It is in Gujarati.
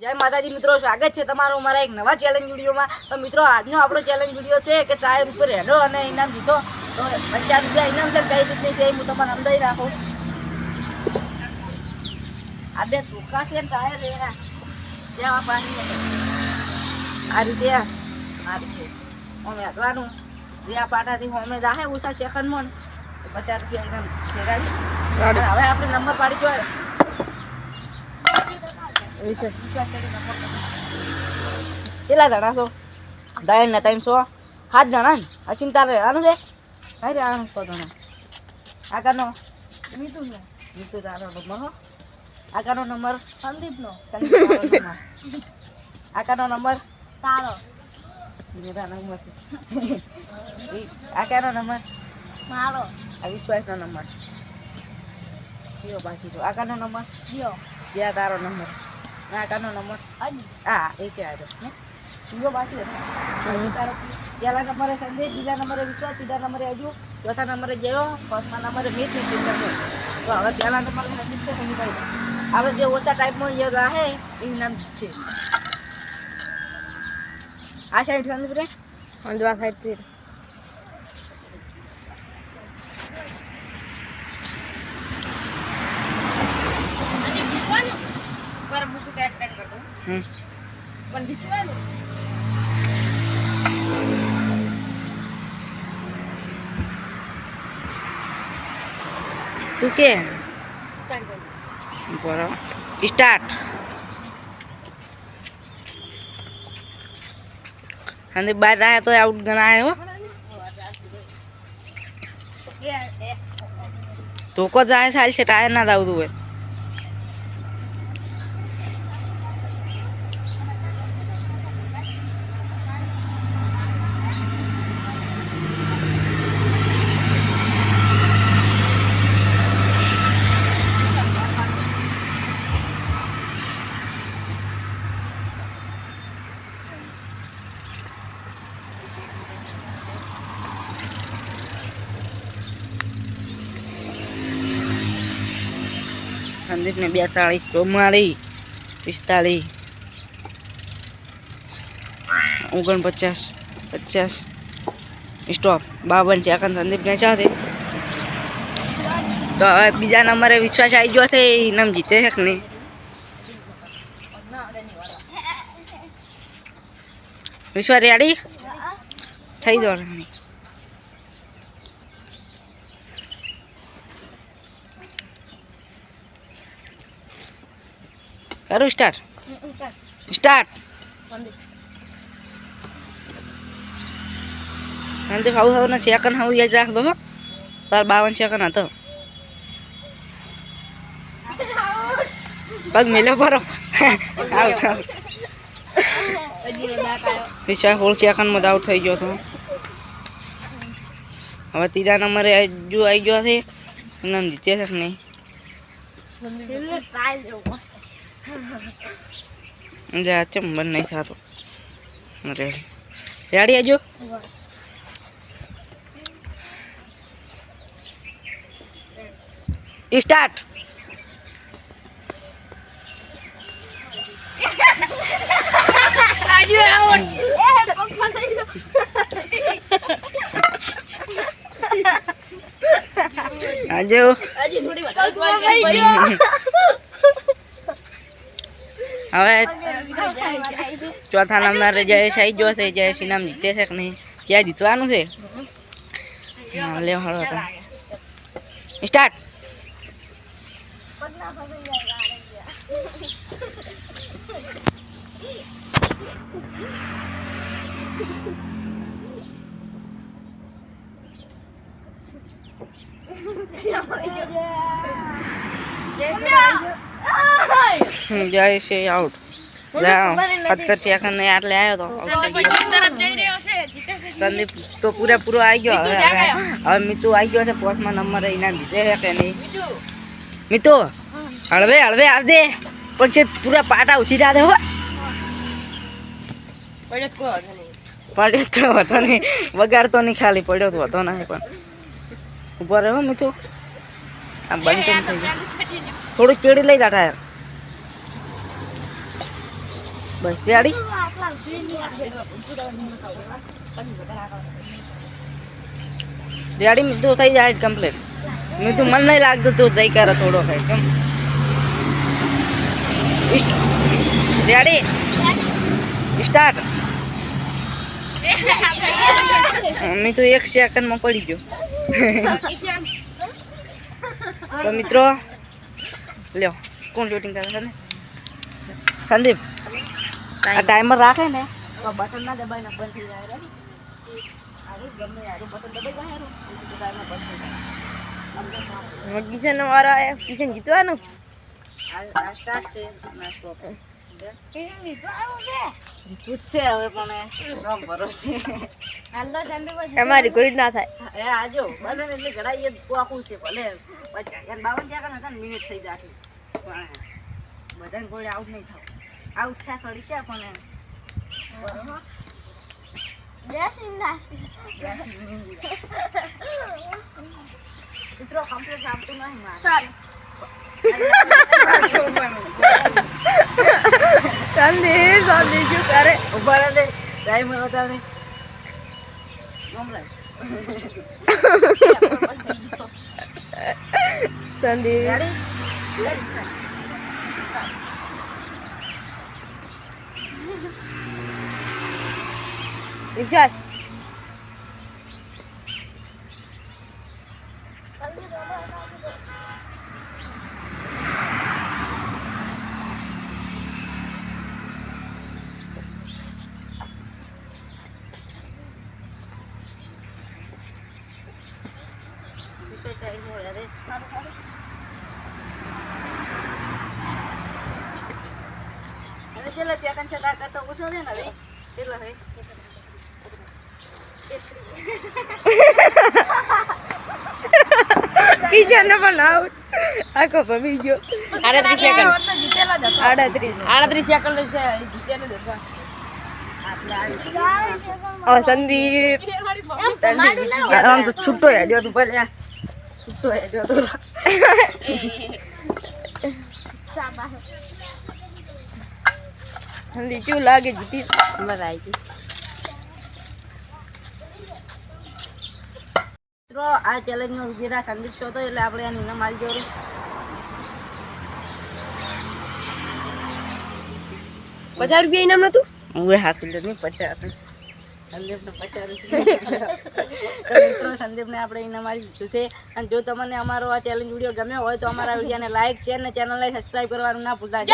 જય માતાજી મિત્રો સ્વાગત છે તમારું મારા એક નવા ચેલેન્જ વિડીયોમાં. તો મિત્રો આજનો આપણો ચેલેન્જ વીડિયો છે કે ટાયર ઉપર હેડો અને ઇનામ જીતો. તો પચાસ રૂપિયા ઇનામ છે કઈ રીતની છે હું તમને સમજાવી રાખું આ બે ટૂંકા છે ને ટાયર એના. ત્યાં પાણી આ રીતે આ રીતે અમે હેડવાનું જે આ પાટાથી અમે જાહે ઓછા સેકન્ડમાં પચાસ રૂપિયા ઇનામ શેરાય. છે હવે આપણે નંબર પાડી જોઈએ કેટલા જણા છો? ત્રણ ને ત્રણસો. સાત જણા ને? અચીમ તારે રહેવાનું છે. કઈ રહેવાનું સો જણા. આગળનો મીતુ મીતુ તારો નંબર આગળનો નંબર? સંદીપનો. સંદીપ આગળનો નંબર? તારો. મેરા નંબર આગળનો નંબર? મારો. આ વિશ્વાસનો નંબર. કયો પાછી તો આગળનો નંબર? કયો જ્યાં તારો નંબર. એ છે આજે ને બીજો પાછી તારો પહેલા નંબરે સંદેશ બીજા નંબરે વિશ્વાસ ત્રીજા નંબરે હજુ ચોથા નંબરે ગયો પાંચમા નંબરે મીત સિંગર તો. હવે પહેલા નંબરે સંદીપ છે સંદીપભાઈ હવે જે ઓછા ટાઈપમાં યોગ રહે એ નામ છે. આ સાઈડ સંદીપ રે? અંજવા સાઈડ તું કે? બરાબર સ્ટાર્ટ અને બાદ આયા તો આઉટ ગણાય તો કો જાય ચાલશે ટાયર ના દાવતું હોય. સંદીપને બેતાળીસ ચૌમાળીસ પિસ્તાળીસ ઓગણપચાસ પચાસ સ્ટોપ બાવન છે આખા સંદીપને સાથે તો હવે બીજા નંબરે વિશ્વાસ આવી ગયો છે એ ઇનામ જીતે છે કે નહીં વિશ્વાસ રેડી થઈ દો કરું સ્ટાર્ટ સ્ટાર્ટ સંદીપ ભાવ હવે ને સેકન્ડ હવે યાદ રાખ દો તાર બાવન સેકન્ડ હતો પગ મેલો પરો આઉટ આઉટ વિશાલ હોળ સેકન્ડમાં આઉટ થઈ ગયો હતો હવે ત્રીજા નંબરે જો આવી ગયો છે નામ જીત્યા છે કે નહીં જા ચમ બંધ નહીં થતો. રેડી રેડી આજો સ્ટાર્ટ હજુ? હવે ચોથા નંબર જયેશ આવી ગયો છે જયેશ ઇનામ જીતે છે કે નહીં ક્યાં જીતવાનું છે. લે, હળો સ્ટાર્ટ જયેશ છે આઉટ સત્તર સેકન્ડ આટલે આવ્યો તો. સંદીપ તો પૂરેપૂરો આવી ગયો. હવે હવે મિતુ આવી ગયો છે પોસ્ટમાં નંબર ઇનામ જીતે છે કે નહીં? મિતુ. હળવે હળવે આવજે. પણ છે પૂરા પાટા ઉછી જાડે હો. પડ્યો તો હતો નહીં. વગાડતો નહીં. ખાલી પડ્યો તો હતો નહીં પણ. ઊભો રહ્યો મિતુ. આ બંધ થઈ ગયું? થોડું ચેડી લઈ જા ટાયર બસ રેડી રેડી મીઠું થઈ જાય કમ્પ્લીટ મીઠું મન નહીં લાગતું તું દઈ કરે થોડો ખાય કેમ રેડી સ્ટાર્ટ મેં તો એક સેકન્ડમાં પડી ગયો તો મિત્રો લ્યો કોણ શૂટિંગ કરે છે ને સંદીપ આ ટાઈમર. રાખે ને? તો બટન ના દબાઈને બંધ થઈ જાય ગમે યાર બટન દબાઈ જાય યાર ટાઈમર બંધ થઈ જાય. કિશન વાળો આયા કિશન જીતવાનું ના અમારી કોઈ ના થાય. એ આજો બધાને એટલે ઘડાઈ એ આખું છે ભલે. બાવન સેકન્ડ હતા મિનિટ થઈ જાય પણ બધાને કોઈ આઉટ નહીં થાવ આઉટ છે થોડી છે પણ બરોબર મિત્રો કમ્પ્લીટ આપતું નહીં મારે. સંદીપ શું ઊભા રહે ટાઈમ દે ગમલા. સંદીપ રેડી વિશ્વાસ વિશ્વ સાઈડ મોડે રે સારું સારું અને પેલા સેકન્ડ છે તાર કરતા ઓછો છે ને હવે કેટલા થઈ કિશન પણ આઉટ આખો ભમી ગયો આડત્રીસ સેકન્ડ આડત્રીસ આડત્રીસ સેકન્ડ છે જીત્યા ને ઓ સંદીપ સંદીપ આમ તો છૂટો હેડ્યો તું ભલે છૂટો હેડ્યો તું કેવું લાગે જીતી મજા આવી ગઈ. મિત્રો આ ચેલેન્જનો વિજેતા સંદીપ છો તો એટલે આપણે એને ઇનામ આલી જરૂર પચાસ રૂપિયા ઇનામ નતું? હું હાસિલ નહીં પચાસ સંદીપને પચાસ રૂપિયા. મિત્રો સંદીપને આપણે ઇનામ આલી દીધું છે અને જો તમને અમારો આ ચેલેન્જ વીડિયો ગમ્યો હોય તો અમારા વિડીયોને લાઈક શેર અને ચેનલને સબસ્ક્રાઈબ કરવાનું ના ભૂલતા.